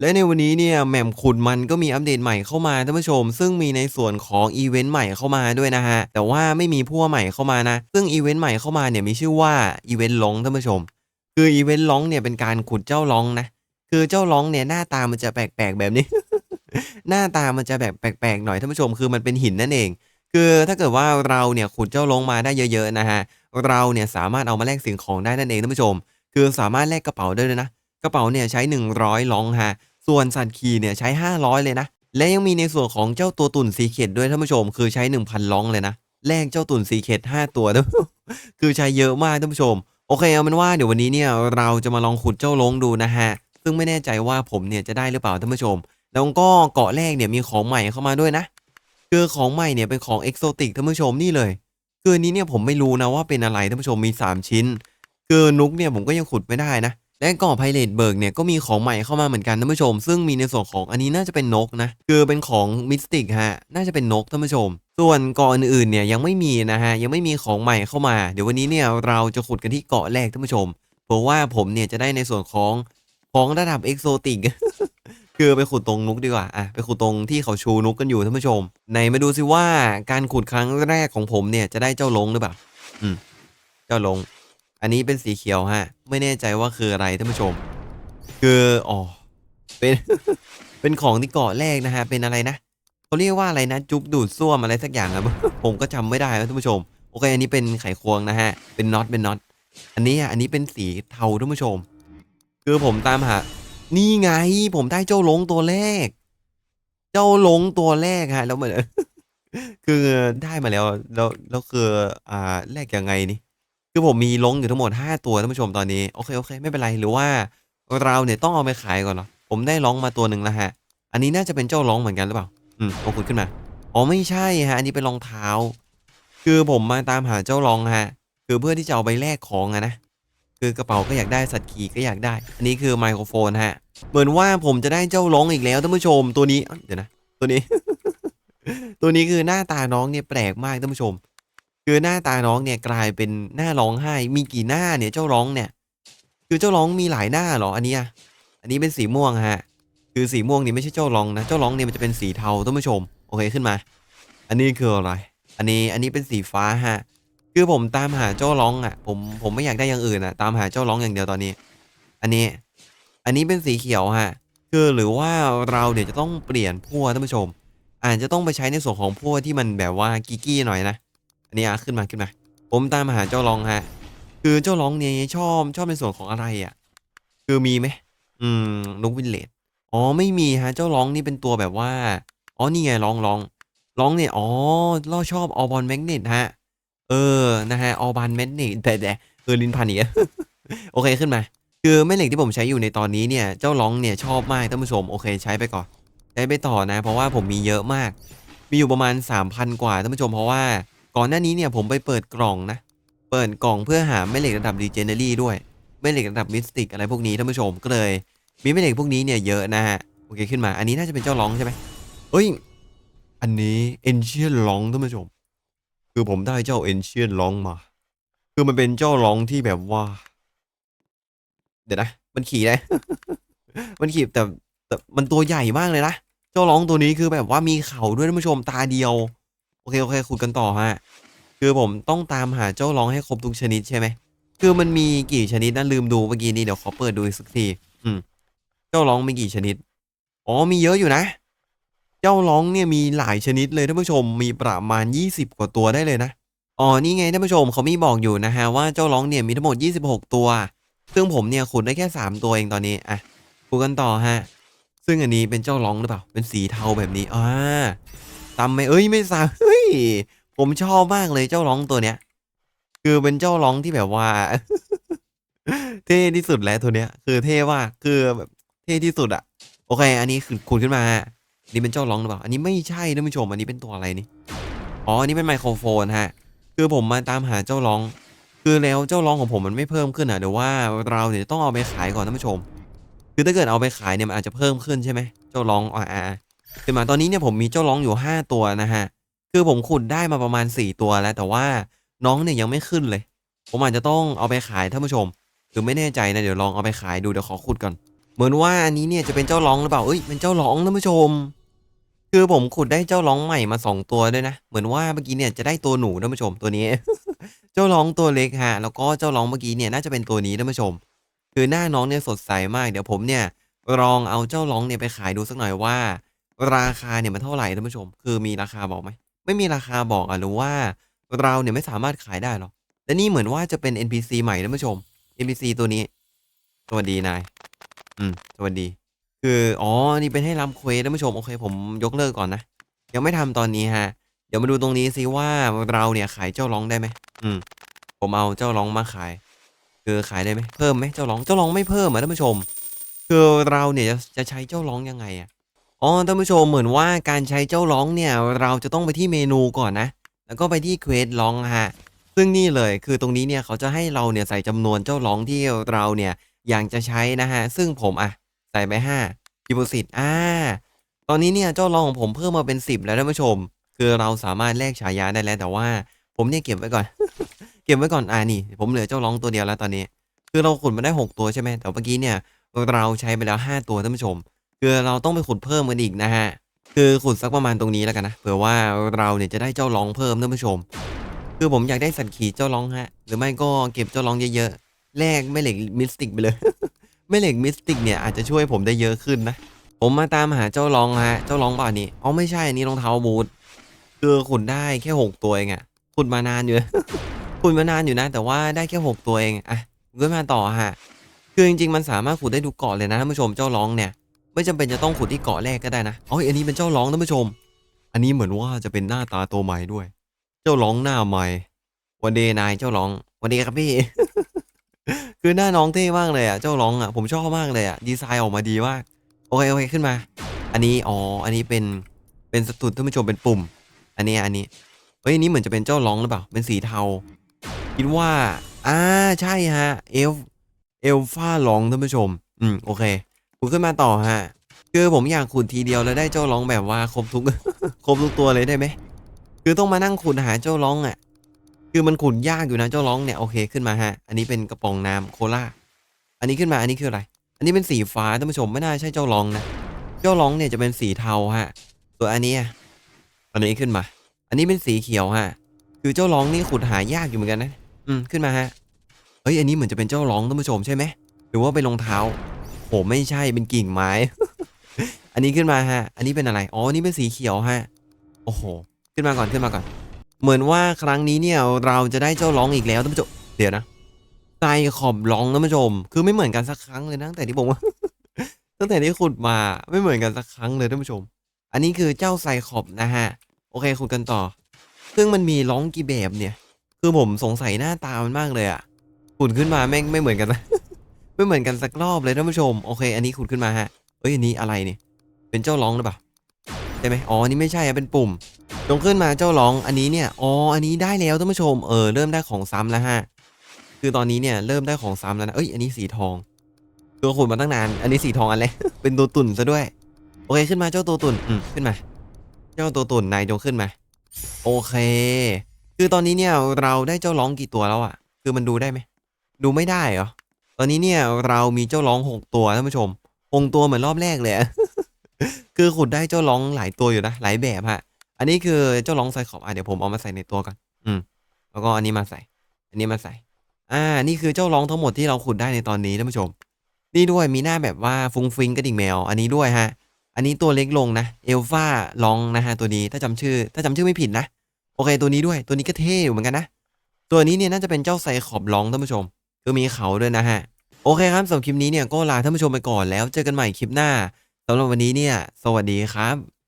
และในวันนี้เนี่ยแหม่มขุดมันก็มีอัปเดตใหม่เข้ามาท่านผู้ชม ซึ่งมีในส่วนของอีเวนต์ใหม่เข้ามาด้วยนะฮะ แต่ว่าไม่มีผู้ใหม่เข้ามานะ ซึ่งอีเวนต์ใหม่เข้ามาเนี่ยมีชื่อว่าอีเวนต์ล้องท่านผู้ชม คืออีเวนต์ล้องเนี่ยเป็นการขุดเจ้าล้องนะ คือเจ้าล้องเนี่ยหน้าตามันจะแปลกๆแบบนี้ หน้าตามันจะแบบแปลกๆหน่อยท่านผู้ชม คือมันเป็นหินนั่นเอง คือถ้าเกิดว่าเราเนี่ยขุดเจ้าล้องมาได้เยอะๆนะฮะ เราเนี่ยสามารถเอามาแลกสิ่งของได้นั่นเองท่านผู้ชม คือสามารถแลกกระเป๋าได้เลยนะ กระเป๋าเนี่ยใช้ 100ล้องฮะ ส่วนสัตว์คีเนี่ยใช้ 500 เลยนะ และยังมีในส่วนของเจ้าตัวตุ่นสีเข็ดด้วยท่านผู้ชม คือใช้ 1,000 ล้องเลยนะ แลกเจ้าตุ่นสีเข็ด5ตัวนะคือใช้เยอะมากท่านผู้ชม โอเคเอาเป็นว่าเดี๋ยววันนี้เนี่ยเราจะมาลองขุดเจ้าลงดูนะฮะ ซึ่งไม่แน่ใจว่าผมเนี่ยจะได้หรือเปล่าท่านผู้ชม แล้วก็เกาะแรกเนี่ยมีของใหม่เข้ามาด้วยนะ คือของใหม่เนี่ยเป็นของเอกโซติกท่านผู้ชมนี่เลย คือนนี้เนี่ยผมไม่รู้นะว่าเป็นอะไรท่านผู้ชมมี 3 ชิ้น คือนุกเนี่ยผมก็ยังขุดไม่ได้นะ และเกาะไพเรตเบิร์กเนี่ยก็มีของใหม่เข้ามาเหมือนกันท่านผู้ชม ซึ่งมีในส่วนของอันนี้น่าจะเป็นนกนะคือเป็นของมิสติกฮะน่าจะเป็นนกท่านผู้ชม ส่วนเกาะอื่นๆเนี่ยยังไม่มีนะฮะยังไม่มีของใหม่เข้ามา เดี๋ยววันนี้เนี่ยเราจะขุดกันที่เกาะแรกท่านผู้ชมเพราะว่าผมเนี่ยจะได้ในส่วนของของระดับเอกโซติกคือไปขุดตรงนุกดีกว่า อะ ไปขุดตรงที่เขาชูนุกกันอยู่ท่านผู้ชม ไหนมาดูสิว่าการขุดครั้งแรกของผมเนี่ยจะได้เจ้าลงหรือเปล่า อืม เจ้าลง อันนี้เป็นสีเขียวฮะ ไม่แน่ใจว่าคืออะไรท่านผู้ชม คืออ๋อเป็นเป็นของที่เกาะแรกนะฮะ เป็นอะไรนะเขาเรียกว่าอะไรนะ จุ๊บดูดซ่วมอะไรสักอย่างอะผมก็จำไม่ได้แล้วท่านผู้ชม โอเค อันนี้เป็นไขควงนะฮะ เป็นน็อตเป็นน็อตอันนี้อันนี้เป็นสีเทาท่านผู้ชม คือผมตามหา นี่ไง ผมได้เจ้าหลงตัวแรก เจ้าหลงตัวแรกฮะ แล้วมันคือได้มาแล้วแล้วแล้วคืออ่าแลกยังไงนี่ คือผมมีลงอยู่ทั้งหมด 5 ตัวท่านผู้ชมตอนนี้โอเคโอเคไม่เป็นไรหรือว่าเราเนี่ยต้องเอาไปขายก่อนเหรอผมได้ร้องมาตัวหนึ่งแล้วฮะ อันนี้น่าจะเป็นเจ้าร้องเหมือนกันหรือเปล่าอืมลองขุดขึ้นมาอ๋อไม่ใช่ฮะอันนี้เป็นรองเท้า คือผมมาตามหาเจ้าร้องฮะ คือเพื่อที่จะเอาไปแลกของอะนะคือกระเป๋าก็อยากได้สัตว์ขี่ก็อยากได้ อันนี้คือไมโครโฟนฮะ เหมือนว่าผมจะได้เจ้าร้องอีกแล้วท่านผู้ชมตัวนี้เดี๋ยวนะ ตัวนี้ ตัวนี้คือหน้าตาน้องเนี่ยแปลกมากท่านผู้ชม คือหน้าตาน้องเนี่ยกลายเป็นหน้าร้องไห้ มีกี่หน้าเนี่ยเจ้าร้องเนี่ย คือเจ้าร้องมีหลายหน้าเหรออันนี้อันนี้เป็นสีม่วงฮะ คือสีม่วงนี่ไม่ใช่เจ้าร้องนะ เจ้าร้องเนี่ยมันจะเป็นสีเทาท่านผู้ชม โอเคขึ้นมา อันนี้คืออะไร อันนี้อันนี้เป็นสีฟ้าฮะ คือผมตามหาเจ้าร้องอะ ผมผมไม่อยากได้อย่างอื่นอะ ตามหาเจ้าร้องอย่างเดียวตอนนี้ อันนี้ อันนี้เป็นสีเขียวฮะ คือหรือว่าเราเนี่ยจะต้องเปลี่ยนพั่วท่านผู้ชม อาจจะต้องไปใช้ในส่วนของพั่วที่มันแบบว่ากิกี้หน่อยนะ อันนี้อะขึ้นมาขึ้นมา ผมตามหาเจ้าร้องฮะ คือเจ้าร้องเนี่ยชอบชอบในส่วนของอะไรอะ คือมีไหมอืมนกวินเลดอ๋อไม่มีฮะ เจ้าร้องนี่เป็นตัวแบบว่า อ๋อนี่ไงร้องร้องร้องเนี่ยอ๋อล่อชอบออบอลแมกเนตฮะ เออนะฮะออบอลแมกเนตแต่แต่เออลินพันอีกโอเคขึ้นมาคือแม่เหล็กที่ผมใช้อยู่ในตอนนี้เนี่ยเจ้าร้องเนี่ยชอบมากท่านผู้ชมโอเคใช้ไปก่อนใช้ไปต่อนะ เพราะว่าผมมีเยอะมาก มีอยู่ประมาณ 3,000 กว่าท่านผู้ชมเพราะว่า ก่อนหน้านี้เนี่ยผมไปเปิดกล่องนะ เปิดกล่องเพื่อหาแม่เหล็กระดับดีเจเนอรี่ด้วย แม่เหล็กระดับมิสติกอะไรพวกนี้ท่านผู้ชมก็เลย มีแม่เหล็กพวกนี้เนี่ยเยอะนะฮะ โอเคขึ้นมา อันนี้น่าจะเป็นเจ้าร้องใช่ไหมเฮ้ย อันนี้เอนเชียนร้องท่านผู้ชม คือผมได้เจ้าเอนเชียนร้องมา คือมันเป็นเจ้าร้องที่แบบว่า เดี๋ยวนะ มันขี่ได้มันขี่แต่แต่มันตัวใหญ่มากเลยนะ เจ้าร้องตัวนี้คือแบบว่ามีเขาด้วยท่านผู้ชมตาเดียว เคโอเคขุดกันต่อฮะคือผมต้องตามหาเจ้าร้องให้ครบทุกชนิดใช่ไหมคือมันมีกี่ชนิดนะลืมดูเมื่อกี้นี้เดี๋ยวขอเปิดดูอีกสักที อืม เจ้าร้องมีกี่ชนิดอ๋อมีเยอะอยู่นะ เจ้าร้องเนี่ยมีหลายชนิดเลยท่านผู้ชมมีประมาณ 20 กว่าตัวได้เลยนะอ๋อนี่ไงท่านผู้ชมเขามีบอกอยู่นะฮะว่าเจ้าร้องเนี่ยมีทั้งหมด 26 ตัว ซึ่งผมเนี่ยขุดได้แค่ 3 ตัวเองตอนนี้อะขุดกันต่อฮะซึ่งอันนี้เป็นเจ้าร้องหรือเปล่าเป็นสีเทาแบบนี้อ่า ตำไหมเอ้ยไม่ซ้ำเฮ้ยผมชอบมากเลยเจ้าร้องตัวเนี้ย คือเป็นเจ้าร้องที่แบบว่า เท่ที่สุดแล้วตัวเนี้ย คือเท่มาคือแบบเท่ที่สุดอะโอเค อันนี้คือขุดขึ้นมานี่เป็นเจ้าร้องหรือเปล่า อันนี้ไม่ใช่ท่านผู้ชม อันนี้เป็นตัวอะไรนี่ อ๋อ อันนี้เป็นไมโครโฟนฮะ คือผมมาตามหาเจ้าร้อง คือแล้วเจ้าร้องของผมมันไม่เพิ่มขึ้นอะเดี๋ยวว่าเราเนี่ยต้องเอาไปขายก่อนท่านผู้ชม คือถ้าเกิดเอาไปขายเนี่ยมันอาจจะเพิ่มขึ้นใช่ไหมเจ้าร้องอ่า อ่าคือมาตอนนี้เนี่ยผมมีเจ้าร้องอยู่ 5 ตัวนะฮะ คือผมขุดได้มาประมาณ 4 ตัวแล้ว แต่ว่าน้องเนี่ยยังไม่ขึ้นเลย ผมอาจจะต้องเอาไปขายท่านผู้ชมคือไม่แน่ใจนะเดี๋ยวลองเอาไปขายดูเดี๋ยวขอขุดก่อน เหมือนว่าอันนี้เนี่ยจะเป็นเจ้าร้องหรือเปล่าเอ้ยเป็นเจ้าร้องท่านผู้ชม คือผมขุดได้เจ้าร้องใหม่มาสองตัวด้วยนะ เหมือนว่าเมื่อกี้เนี่ยจะได้ตัวหนูท่านผู้ชมตัวนี้ เจ้าร้องตัวเล็กฮะ แล้วก็เจ้าร้องเมื่อกี้เนี่ยน่าจะเป็นตัวนี้ท่านผู้ชม คือหน้าน้องเนี่ยสดใสมาก เดี๋ยวผมเนี่ยลองเอาเจ้าร้องเนี่ยไปขายดูสักหน่อยว่า ราคาเนี่ยมันเท่าไหร่ท่านผู้ชม คือมีราคาบอกไหมไม่มีราคาบอกอะหรือว่าเราเนี่ยไม่สามารถขายได้หรอกและนี่เหมือนว่าจะเป็น NPC ใหม่ท่านผู้ชม NPC ตัวนี้สวัสดีนายอืมสวัสดี คืออ๋อนี่เป็นให้รับเควสท่านผู้ชมโอเค ผมยกเลิกก่อนนะยังไม่ทำตอนนี้ฮะเดี๋ยวมาดูตรงนี้ซิว่าเราเนี่ยขายเจ้าร้องได้ไหมอืม ผมเอาเจ้าร้องมาขาย คือขายได้ไหมเพิ่มไหมเจ้าร้องเจ้าร้องไม่เพิ่มอะท่านผู้ชม คือเราเนี่ยจะจะใช้เจ้าร้องยังไงอะ อ๋อท่านผู้ชมเหมือนว่าการใช้เจ้าร้องเนี่ยเราจะต้องไปที่เมนูก่อนนะ แล้วก็ไปที่เควสร้องฮะซึ่งนี่เลยคือตรงนี้เนี่ยเขาจะให้เราเนี่ยใส่จำนวนเจ้าร้องที่เราเนี่ยอยากจะใช้นะฮะซึ่งผมอะใส่ไปห้าดิโพสิตอ่าตอนนี้เนี่ยเจ้าร้องของผมเพิ่มมาเป็นสิบแล้วท่านผู้ชม คือเราสามารถแลกฉายาได้แล้วแต่ว่าผมเนี่ยเก็บไว้ก่อน เก็บไว้ก่อนอ่านี่ ผมเหลือเจ้าร้องตัวเดียวแล้วตอนนี้ คือเราขุดมาได้หกตัวใช่ไหมแต่เมื่อกี้เนี่ยเราใช้ไปแล้วห้าตัวท่านผู้ชม คือเราต้องไปขุดเพิ่มกันอีกนะฮะ คือขุดสักประมาณตรงนี้แล้วกันนะเผื่อว่าเราเนี่ยจะได้เจ้าร้องเพิ่มท่านผู้ชม คือผมอยากได้สัตว์ขี่เจ้าร้องฮะ หรือไม่ก็เก็บเจ้าร้องเยอะๆแลกแม่เหล็กมิสติกไปเลยแม่เหล็กมิสติกเนี่ยอาจจะช่วยผมได้เยอะขึ้นนะผมมาตามหาเจ้าร้องฮะ เจ้าร้องป่านี่อ๋อไม่ใช่อันนี้รองเท้าบูทคือขุดได้แค่หกตัวเองอะขุดมานานอยู่ขุดมานานอยู่นะ แต่ว่าได้แค่หกตัวเองอะก็มาต่อฮะ คือจริงๆมันสามารถขุดได้ทุกเกาะเลยนะท่านผู้ชมเจ้าร้องเนี่ย ไม่จำเป็นจะต้องขุดที่เกาะแรกก็ได้นะอ๋ออันนี้เป็นเจ้าร้องท่านผู้ชม อันนี้เหมือนว่าจะเป็นหน้าตาตัวใหม่ด้วย เจ้าร้องหน้าใหม่วันเดนายเจ้าร้องวันเดครับพี่ คือหน้าน้องเท่มากเลยอะเจ้าร้องอะผมชอบมากเลยอะดีไซน์ออกมาดีมากโอเคโอเคขึ้นมา อันนี้อ๋ออันนี้เป็นเป็นสตุดท่านผู้ชมเป็นปุ่ม อันนี้อันนี้เฮ้ยอันนี้เหมือนจะเป็นเจ้าร้องหรือเปล่าเป็นสีเทาคิดว่าอ่าใช่ฮะเอลเอลฟ้าร้องท่านผู้ชม อืมโอเค ขุดขึ้นมาต่อฮะคือผมอยากขุดทีเดียวแล้วได้เจ้าร้องแบบว่าครบทุกครบทุกตัวเลยได้ไหมคือต้องมานั่งขุดหาเจ้าร้องอะ คือมันขุดยากอยู่นะเจ้าร้องเนี่ยโอเคขึ้นมาฮะ อันนี้เป็นกระป๋องน้ำโคลาอันนี้ขึ้นมาอันนี้คืออะไร อันนี้เป็นสีฟ้าท่านผู้ชมไม่น่าใช่เจ้าร้องนะเจ้าร้องเนี่ยจะเป็นสีเทาฮะส่วนอันนี้อันนี้ขึ้นมา อันนี้เป็นสีเขียวฮะ คือเจ้าร้องนี่ขุดหายากอยู่เหมือนกันนะ อืมขึ้นมาฮะเฮ้ยอันนี้เหมือนจะเป็นเจ้าร้องท่านผู้ชมใช่ไหมหรือว่าเป็นรองเท้า โหไม่ใช่เป็นกิ่งไม้ อันนี้ขึ้นมาฮะ อันนี้เป็นอะไรอ๋อนี่เป็นสีเขียวฮะโอ้โห ขึ้นมาก่อนขึ้นมาก่อน เหมือนว่าครั้งนี้เนี่ยเราจะได้เจ้าร้องอีกแล้วท่านผู้ชมเดี๋ยวนะไซขอบร้องท่านผู้ชม คือไม่เหมือนกันสักครั้งเลยนะตั้งแต่ที่ผมตั้งแต่ที่ขุดมาไม่เหมือนกันสักครั้งเลยท่านผู้ชม อันนี้คือเจ้าไซขอบนะฮะโอเคขุดกันต่อ ซึ่งมันมีร้องกี่แบบเนี่ย คือผมสงสัยหน้าตามันมากเลยอะขุดขึ้นมาแม่งไม่เหมือนกันนะ ไม่เหมือนกันสักรอบเลยท่านผู้ชม โอเค อันนี้ขุดขึ้นมาฮะเอ้ยอันนี้อะไรเนี่ยเป็นเจ้าร้องหรือเปล่าใช่ไหมอ๋ออันนี้ไม่ใช่อะเป็นปุ่มลงขึ้นมาเจ้าร้องอันนี้เนี่ยอ๋ออันนี้ได้แล้วท่านผู้ชมเออเริ่มได้ของซ้ำแล้วฮะคือตอนนี้เนี่ยเริ่มได้ของซ้ำแล้วนะเอ้ยอันนี้สีทอง ตัวขุดมาตั้งนาน อันนี้สีทองอันเลยเป็นตัวตุ่นซะด้วย โอเคขึ้นมาเจ้าตัวตุ่นอืมขึ้นมา เจ้าตัวตุ่นนายจงขึ้นมา โอเค คือตอนนี้เนี่ยเราได้เจ้าร้องกี่ตัวแล้วอะ คือมันดูได้ไหมดูไม่ได้เหรอ ตอนนี้เนี่ยเรามีเจ้าร้องหกตัวท่านผู้ชมหกตัวเหมือนรอบแรกเลย คือขุดได้เจ้าร้องหลายตัวอยู่นะหลายแบบฮะ อันนี้คือเจ้าร้องไซขอบอะเดี๋ยวผมเอามาใส่ในตัวก่อนอืม แล้วก็อันนี้มาใส่ อันนี้มาใส่ อ่า นี่คือเจ้าร้องทั้งหมดที่เราขุดได้ในตอนนี้ท่านผู้ชม นี่ด้วยมีหน้าแบบว่าฟุ้งฟิงกระดิ่งแมว อันนี้ด้วยฮะ อันนี้ตัวเล็กลงนะเอลฟาร้องนะฮะตัวนี้ถ้าจำชื่อ ถ้าจำชื่อไม่ผิดนะโอเค ตัวนี้ด้วยตัวนี้ก็เท่อยู่เหมือนกันนะตัวนี้เนี่ยน่าจะเป็นเจ้าไซขอบร้องท่านผู้ชม คือมีเขาด้วยนะฮะ โอเคครับสำหรับคลิปนี้เนี่ยก็ลาท่านผู้ชมไปก่อนแล้วเจอกันใหม่คลิปหน้าสำหรับวันนี้เนี่ย สวัสดีครับ